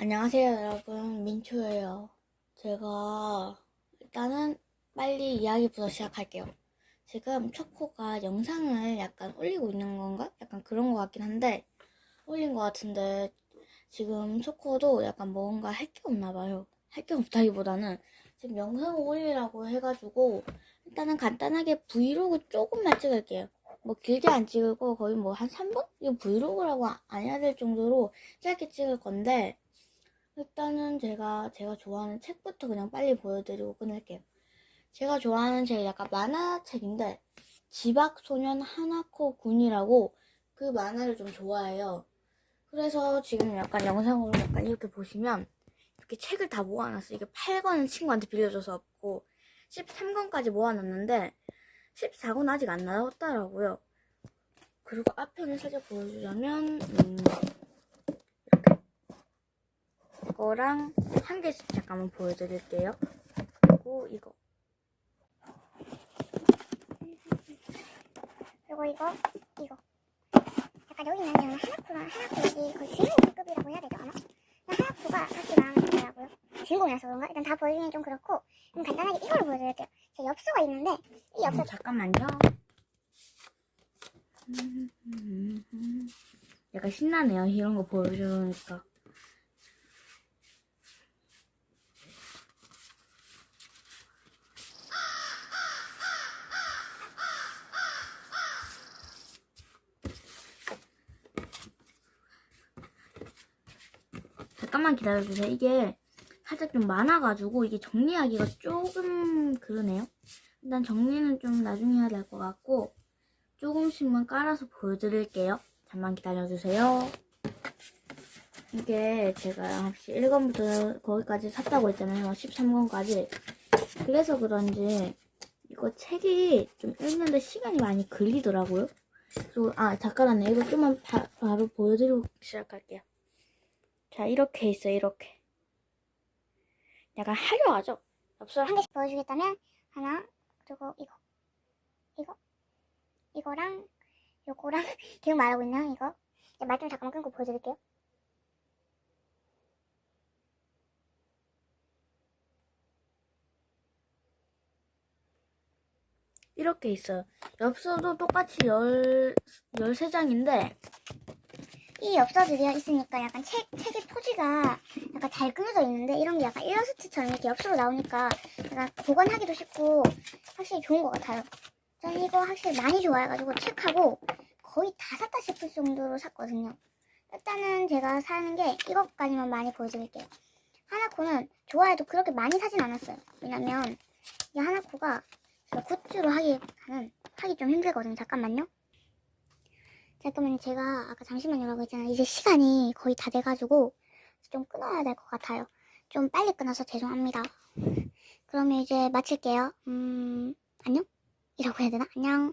안녕하세요, 여러분. 민초예요. 제가 일단은 빨리 이야기부터 시작할게요. 지금 초코가 영상을 약간 올리고 있는 건가? 약간 그런 것 같긴 한데, 올린 것 같은데, 지금 초코도 약간 뭔가 할 게 없나 봐요. 할 게 없다기보다는 지금 영상을 올리라고 해가지고, 일단은 간단하게 브이로그 조금만 찍을게요. 뭐 길게 안 찍고 거의 뭐 한 3분? 이거 브이로그라고 안 해야 될 정도로 짧게 찍을 건데, 일단은 제가 제가 좋아하는 책부터 그냥 빨리 보여드리고 끊을게요. 제가 좋아하는 책 약간 만화책인데 지박소년 하나코 군이라고 그 만화를 좀 좋아해요. 그래서 지금 약간 영상으로 약간 이렇게 보시면 이렇게 책을 다 모아놨어요. 이게 8권은 친구한테 빌려줘서 없고 13권까지 모아놨는데 14권 아직 안 나왔더라고요. 그리고 앞편을 살짝 보여주자면 음, 이거랑 한 개씩 잠깐만 보여드릴게요. 그리고 이거. 그리고 이거, 이거. 약간 여기는 하나코랑 하나코 여기 거의 주인공급이라고 해야 되죠, 아마? 그냥 하나코가 같이랑 있더라고요. 주인공이라서 그런가? 일단 다 보여주기는 좀 그렇고, 그럼 간단하게 이걸 보여드릴게요. 제 엽서가 있는데, 이 엽서 음, 잠깐만요. 음, 약간 신나네요. 이런 거 보여주니까. 잠깐만 기다려주세요. 이게 살짝 좀 많아가지고 이게 정리하기가 조금 그러네요. 일단 정리는 좀 나중에 해야 될 것 같고 조금씩만 깔아서 보여드릴게요. 잠만 기다려주세요. 이게 제가 혹시 1권부터 거기까지 샀다고 했잖아요. 13권까지. 그래서 그런지 이거 책이 좀 읽는데 시간이 많이 걸리더라고요. 그리고 아 잠깐만요. 이거 좀만 바, 바로 보여드리고 시작할게요. 자 이렇게 있어요. 이렇게. 약간 화려하죠? 엽서 한 개씩 보여주겠다면, 하나, 그리고 이거. 이거. 이거랑, 요거랑, 계속 말하고 있네요, 이거. 말 좀 잠깐만 끊고 보여드릴게요. 이렇게 있어요. 엽서도 똑같이 열, 13장인데, 이 엽서들이 있으니까 약간 책, 책의 표지가 약간 잘 그려져 있는데 이런 게 약간 일러스트처럼 이렇게 엽서로 나오니까 약간 보관하기도 쉽고 확실히 좋은 것 같아요. 저는 이거 확실히 많이 좋아해가지고 책하고 거의 다 샀다 싶을 정도로 샀거든요. 일단은 제가 사는 게 이것까지만 많이 보여드릴게요. 하나코는 좋아해도 그렇게 많이 사진 않았어요. 왜냐면 이 하나코가 굿즈로 하기는 하기 좀 힘들거든요. 잠깐만요. 잠깐만요. 제가 아까 잠시만요라고 했잖아요. 이제 시간이 거의 다 돼가지고 좀 끊어야 될 것 같아요. 좀 빨리 끊어서 죄송합니다. 그러면 이제 마칠게요. 음, 안녕? 이라고 해야 되나? 안녕.